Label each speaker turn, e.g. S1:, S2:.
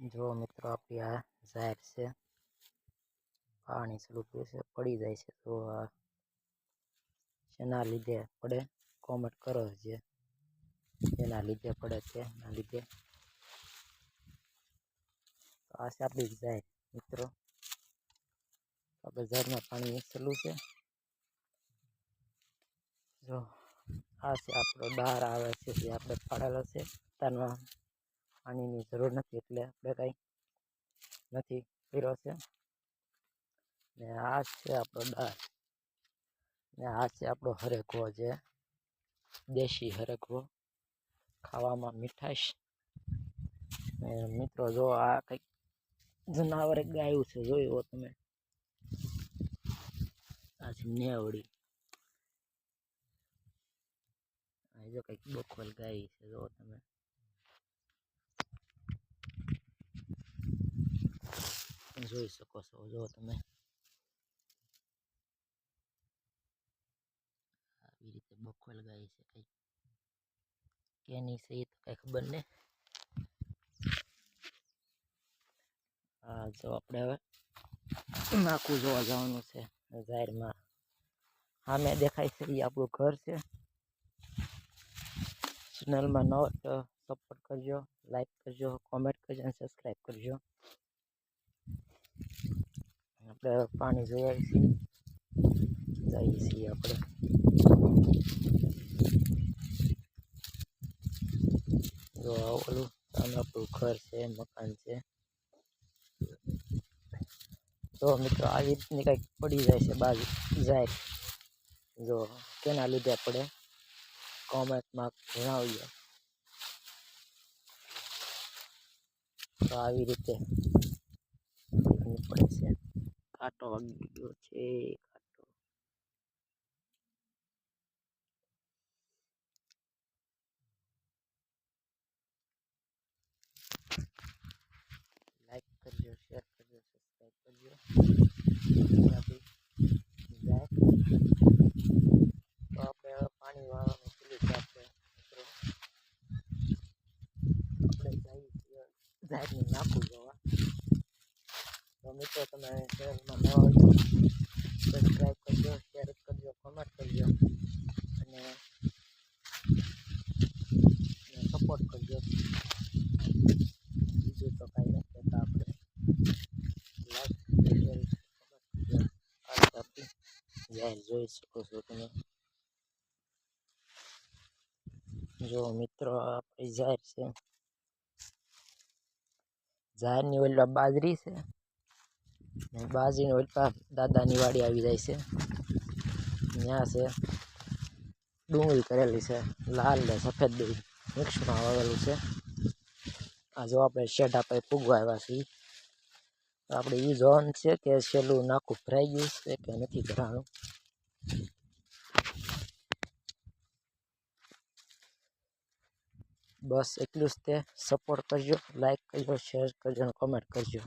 S1: જો મિત્રો આપણી આ જાહેર છે, પાણી સ્વરૂપે છે, પડી જાય છે, તો આ શેના લીધે પડે? કોમેન્ટ કરો જે એના લીધે પડે એના લીધે. તો આ છે આપણી જાહેર, મિત્રો. આપણે બજારમાં પાણી નીચેલું છે. જો આ છે આપણો બહાર આવે છે, જે આપણે પાડેલો છે તારમાં પાણીની જરૂર નથી એટલે આપણે કાંઈ નથી કર્યો છે. ને આ છે આપણો દાળ. ને આ છે આપણો હરેકવો જે દેશી હરેકવો ખાવામાં મીઠાશ. ને મિત્રો જો આ કંઈક જનાવરે ગાયું છે, જોયું તમે? આ છે નેવડી જો કંઈક બખોલ ગાય છે જો તમે? જોઈ શકો છો જો તમે આવી રીતે બખોલ ગાય છે કઈ કેની છે એ તો કઈ ખબર નહીં હા જો આપણે હવે નાખું જોવા જવાનું છે જાહેરમાં સામે દેખાય છે એ આપણું ઘર છે ચેનલમાં ન હોય તો સપોર્ટ કરજો લાઈક કરજો કોમેન્ટ કરજો અને સબસ્ક્રાઈબ કરજો આપણે પાણી જોઈ છીએ જઈએ છીએ આપણે. જો ઓલું આપણું ઘર છે, મકાન છે. જો મિત્રો આવી રીતની કંઈક પડી જાય છે બાજુ, જાય. જો કેના લીધે આપણે કોમેન્ટમાં જણાવીએ. તો આવી રીતે. પડે છે કાંટો વાગી ગયો છે કાંટો લાઈક કરજો શેર કરજો સબસ્ક્રાઈબ કરજો તો આપણે પાણી વાળવાનું આપણે જઈએ છીએ ઝાડને નાખવું જોવા તો મિત્રો તમે ચેનલમાં નવા હોય તો સબસ્ક્રાઈબ કરજો શેર કરજો કમેન્ટ કરજો. અને સપોર્ટ કરજો. બીજું તો કાંઈ નથી કહેતા આપણે. લાઈક જોઈ શકો છો તમે. જો મિત્રો, આપણી જાહેર છે. જાહેરની ઓલા બાજરી છે. ને બાજરીની ઓલપા દાદાની વાડી આવી જાય છે. ત્યાં છે. ડુંગળી કરેલી છે. લાલ ને સફેદ બે મિક્સમાં વાવેલું છે. આ જો આપણે શેઢા પર પૂગવા આવ્યા છીએ. તો આપણે એ જોવાનું છે કે છેલ્લું નાખું ભરાઈ ગયું છે કે નથી ભરાણું. બસ એટલું જ તે. સપોર્ટ કરજો લાઈક કરજો શેર કરજો અને કોમેન્ટ કરજો.